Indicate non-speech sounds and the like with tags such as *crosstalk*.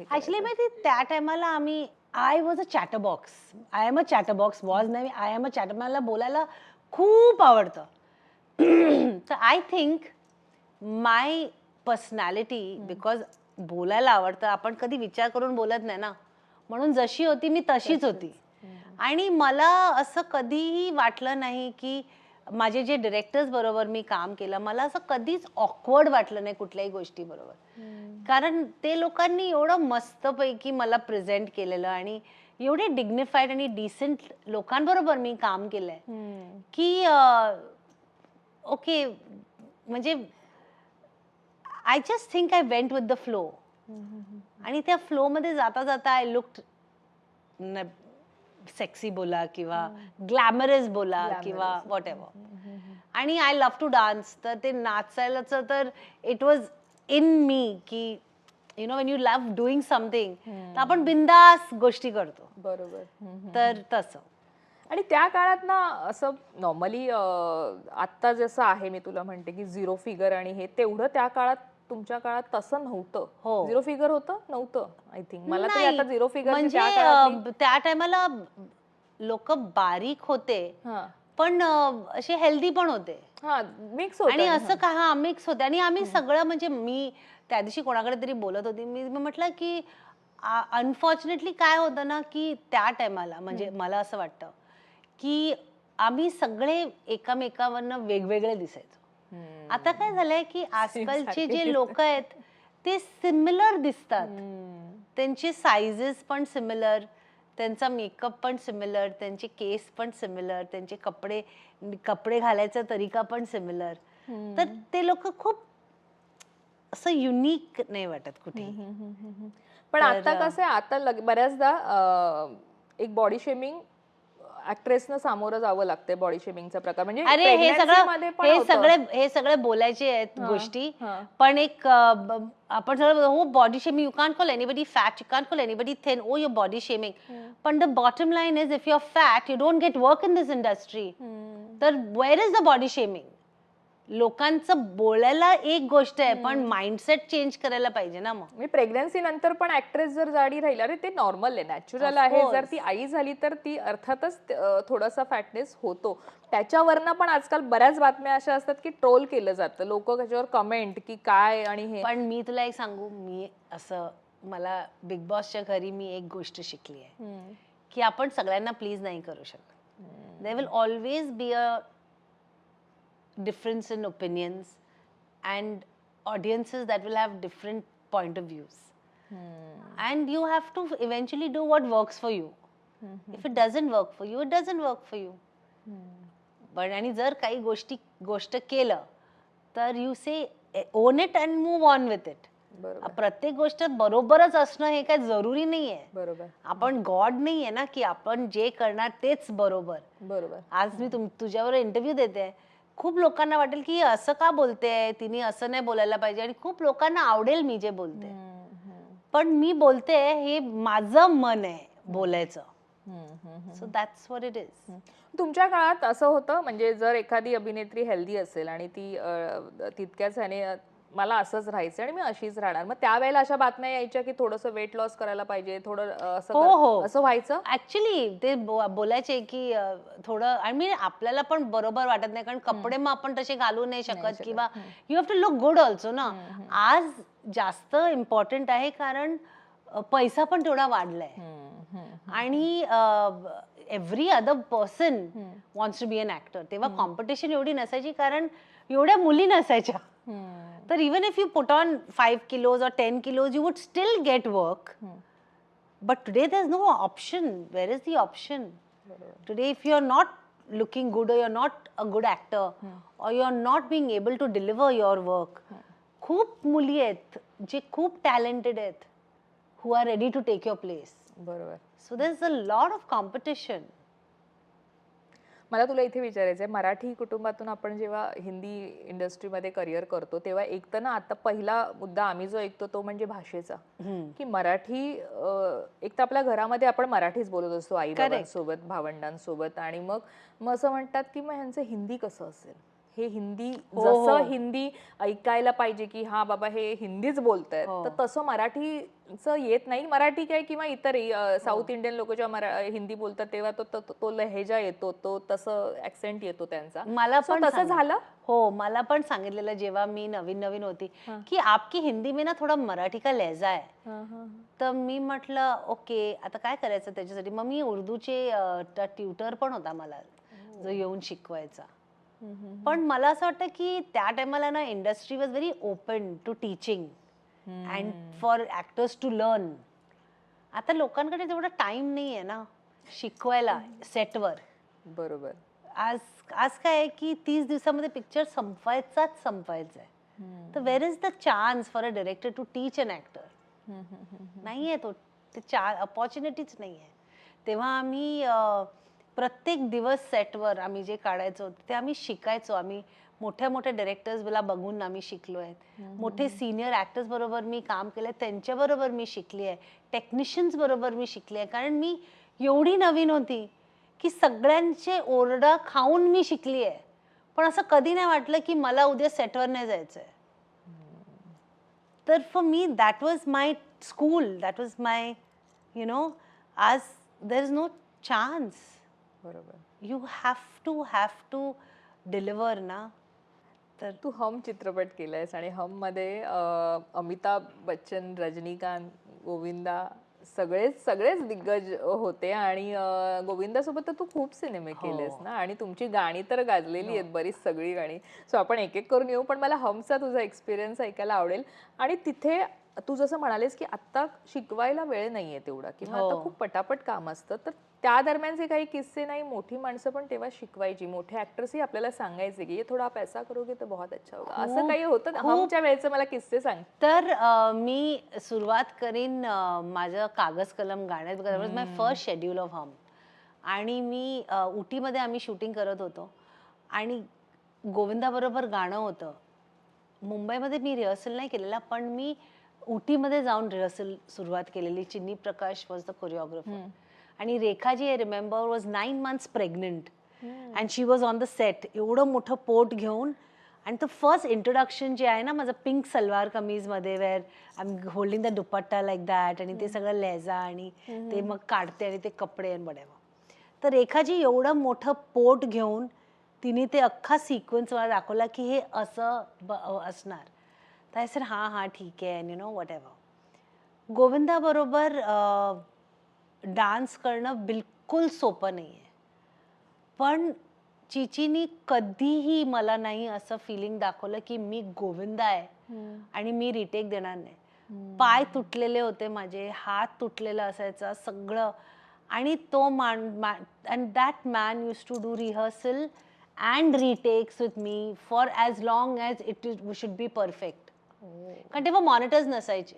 Actually? माहिती त्या टायमाला आम्ही I was a chatterbox I am a chatterbox was नाही आय एम अ चॅटर मला बोलायला खूप आवडतं. *clears throat* तर I think my personality because बोलायला आवडतं आपण कधी विचार करून बोलत नाही ना. म्हणून जशी होती मी तशीच. होती. आणि मला असं कधीही वाटलं नाही की माझे जे डिरेक्टर्स बरोबर मी काम केलं मला असं कधीच ऑकवर्ड वाटलं नाही कुठल्याही गोष्टी बरोबर. कारण ते लोकांनी एवढं मस्तपैकी मला प्रेझेंट केलेलं आणि एवढे डिग्निफाईड आणि डिसेंट लोकांबरोबर मी काम केलंय. की ओके म्हणजे I just think I went with the flow आणि त्या फ्लोमध्ये जाता जाता आय लुक सेक्सी बोला किंवा ग्लॅमरस बोला Glamorous. किंवा वॉट एव्हर. आणि आय लव्ह टू डान्स तर ते नाचायलाच तर इट वॉज इन मी की you know when you love doing something तर आपण बिंदास गोष्टी करतो. बरोबर. तर तसं. आणि त्या काळात ना असं नॉर्मली आत्ता जसं आहे मी तुला म्हणते की झिरो फिगर आणि हे तेवढं त्या काळात तुमच्या काळात तसं नव्हतं. हो. झिरो फिगर होतं? नव्हतं. आय थिंक मला तरी आता झिरो फिगर म्हणजे अं, त्या टायमाला लोक बारीक होते. पण अं, असे हेल्दी पण होते. हा मिक्स होत. आणि असं का हा मिक्स होते. आणि आम्ही सगळं म्हणजे मी त्या दिवशी कोणाकडे तरी बोलत होती. मी मी म्हटलं की अनफॉर्च्युनेटली काय होतं ना की त्या टायमाला म्हणजे मला असं वाटतं की आम्ही सगळे एकामेकावरनं वेगवेगळे दिसायचो. आता काय झालंय की आजकालचे जे लोक आहेत ते सिमिलर दिसतात. त्यांचे साईजेस पण सिमिलर त्यांचा मेकअप पण सिमिलर त्यांचे केस पण सिमिलर त्यांचे कपडे कपडे घालायचा तरीका पण सिमिलर तर ते लोक खूप असं युनिक नाही वाटत कुठे. पण आता कसं आता बऱ्याचदा एक बॉडी शेमिंग ऍक्ट्रेसनं सामोरं जावं लागतंय बॉडी शेमिंगचा प्रकार. म्हणजे अरे हे सगळं पण हे होतं. सगळे हे सगळे बोलायचे आहेत हा, गोष्टी. हा. पण एक अं, ब- आपण सगळं हो body shaming you can call anybody fat you can call anybody thin oh your body shaming पण the bottom line is if you are fat you don't get work in this industry. तर where is the body shaming लोकांचं बोलायला एक गोष्ट आहे पण mindset change करायला पाहिजे ना मग. मी प्रेग्नन्सी नंतर पण ऍक्ट्रेस जर जाडी राहील अरे ते नॉर्मल आहे नॅचरल आहे. जर ती आई झाली तर ती अर्थातच थोडासा फॅटनेस होतो. त्याच्यावरनं पण आजकाल बऱ्याच बातम्या अशा असतात की ट्रोल केलं जातं. लोक त्याच्यावर कमेंट की काय आणि हे. पण मी तुला एक सांगू मी असं मला बिग बॉसच्या घरी मी एक गोष्ट शिकली आहे. की आपण सगळ्यांना प्लीज नाही करू शकत. They will always be a difference in opinions and audiences that will have different point of views hmm. And you have to eventually do what works for you hmm. If it doesn't work for you it doesn't work for you hmm. पण आणि जर काही गोष्टी गोष्ट केलं तर you say own it and move on with it प्रत्येक गोष्ट बरोबरच असणं हे काय जरुरी नाहीये. बरोबर. आपण गॉड नाहीये ना की आपण जे करणार तेच बरोबर. बरोबर. आज मी तुझ्यावर इंटरव्ह्यू देते. खूप लोकांना वाटेल की असं का बोलते? तिने असं नाही बोलायला पाहिजे आणि खूप लोकांना आवडेल मी जे बोलते. पण मी बोलते हे माझं मन आहे बोलायचं. So that's what it is तुमच्या काळात असं होतं म्हणजे जर एखादी अभिनेत्री हेल्दी असेल आणि ती तितक्याच ह्याने मला असंच राहायचं आणि मी अशीच राहणार मग त्यावेळेला अशा बातम्या यायच्या की थोडंसं वेट लॉस करायला पाहिजे थोडं असं हो, कर- हो. असं व्हायचं ऍक्च्युली ते बो- बोलायचे की अ, थोडं आणि मी आपल्याला पण बरोबर वाटत नाही कारण कपडे मग आपण तसे घालू नाही शकत शकत. किंवा you have to look good also ना आज जास्त इम्पॉर्टंट आहे कारण अ, पैसा पण तेवढा वाढलाय हम्म. हम्म. आणि every other person. Wants to be an actor तेव्हा कॉम्पिटिशन एवढी नसायची कारण एवढ्या मुली नसायच्या हम्म. तर even if you put on five kilos और ten kilos you would still get work hmm. But today there's no option. Where is the option? बरोबर. Today, if you're not looking good or you're not a good actor or you're not being able to deliver your work, खूप मुली आहेत जे खूप talented आहेत who are ready to take your place. बरोबर So there's a lot of competition. मला तुला इथे विचारायचं आहे मराठी कुटुंबातून आपण जेव्हा हिंदी इंडस्ट्रीमध्ये करिअर करतो तेव्हा एक तर ना आता पहिला मुद्दा आम्ही जो ऐकतो तो म्हणजे भाषेचा. की मराठी एक तर आपल्या घरामध्ये आपण मराठीच बोलत असतो आई. बाबांसोबत भावंडांसोबत आणि मग मग असं म्हणतात की मग ह्यांचं हिंदी कसं असेल? हे हिंदी हो, जसं हो. हिंदी ऐकायला पाहिजे की हा बाबा हे हिंदीच बोलतायत हो. तर तसं मराठीचं येत नाही मराठी काय किंवा इतरही. साऊथ इंडियन लोक जेव्हा मरा हिंदी बोलतात तेव्हा तो तो- तो लहेजा येतो तो तसं ऍक्सेंट येतो त्यांचा मला So पण तसं सांग- झालं हो मला पण सांगितलेलं जेव्हा मी नवीन नवीन होती हा. की आपकी हिंदी में ना थोडा मराठी का लहजा आहे तर मी म्हटलं ओके आता काय करायचं त्याच्यासाठी मग मी उर्दूचे ट्युटर पण होता मला जो येऊन शिकवायचा पण मला असं वाटतं की त्या टायमाला ना industry was very open to teaching and for actors to learn आता लोकांकडे तेवढा टाइम नाही आहे ना शिकवायला सेटवर बरोबर. आज आज काय आहे की तीस दिवसामध्ये पिक्चर संपवायचाच संपवायचा आहे. तर where is the chance for a director to teach an actor नाही आहे तो. ते चार अपॉर्च्युनिटीच नाही आहे तेव्हा आम्ही प्रत्येक दिवस सेटवर आम्ही जे काढायचो ते आम्ही शिकायचो. आम्ही मोठ्या मोठ्या डिरेक्टर्सला बघून आम्ही शिकलो आहेत. मोठे सिनियर ॲक्टर्स बरोबर मी काम केलं त्यांच्याबरोबर मी शिकली आहे. टेक्निशियन्स बरोबर मी शिकली आहे. कारण मी एवढी नवीन होती की सगळ्यांचे ओरडा खाऊन मी शिकली आहे. पण असं कधी नाही वाटलं की मला उद्या सेटवर नाही जायचं आहे तर for me that was my school that was my you know आज देर इज नो चान्स बरोबर. You have to have to deliver ना. तर तू हम चित्रपट केलायस आणि हममध्ये अं, अमिताभ बच्चन रजनीकांत गोविंदा सगळेच सगळेच दिग्गज होते आणि गोविंदासोबत तर तू खूप सिनेमे केलेस ना. आणि तुमची गाणी तर गाजलेली आहेत बरीच सगळी गाणी. सो आपण एक एक करून येऊ पण मला हमचा तुझा एक्सपिरियन्स ऐकायला आवडेल. आणि तिथे तू जसं म्हणालेस की आत्ता शिकवायला वेळ नाहीये तेवढा किंवा आता हो. खूप पटापट काम असतं तर त्या दरम्यानचे काही किस्से नाही मोठी माणसं पण तेव्हा शिकवायची मोठे ऍक्टर्सही आपल्याला सांगायचे की ये थोडा पैसा करोगे तर बहुत अच्छा होगा. असं काही होतं हमच्या वेळेचं मला किस्से सांग. तर अ, मी सुरुवात करीन अ, माझं कागज कलम गाण्यात my first schedule of Hum आणि मी अ, उटीमध्ये आम्ही शूटिंग करत होतो. आणि गोविंदाबरोबर गाणं होतं. मुंबईमध्ये मी रिहर्सल नाही केलेला पण मी उटीमध्ये जाऊन रिहर्सल सुरुवात केलेली. चिन्नी प्रकाश वॉज द कोरिओग्राफर आणि Rekha ji I remember was nine months pregnant and she was on the set एवढं मोठं पोट घेऊन. आणि तो फर्स्ट इंट्रोडक्शन जे आहे ना माझं pink salwar कमीजमध्ये where I am holding the dupatta like that आणि ते सगळं लेझा आणि ते मग काढते आणि ते कपडे आणि बड्यावा तर रेखाजी एवढं मोठं पोट घेऊन तिने ते अख्खा सिक्वेन्स मला दाखवला की हे असं असणार. तर आय सर हां हां ठीक आहे यू नो वट एव्हर गोविंदाबरोबर डान्स करणं बिलकुल सोपं नाही आहे पण चिचीनी कधीही मला नाही असं फिलिंग दाखवलं की मी गोविंदा आहे आणि मी रिटेक देणार नाही. पाय तुटलेले होते माझे हात तुटलेला असायचा सगळं. आणि तो मान and that man used to do rehearsal and retakes with me for as long as it is should be perfect कारण तेव्हा मॉनिटर्स नसायचे.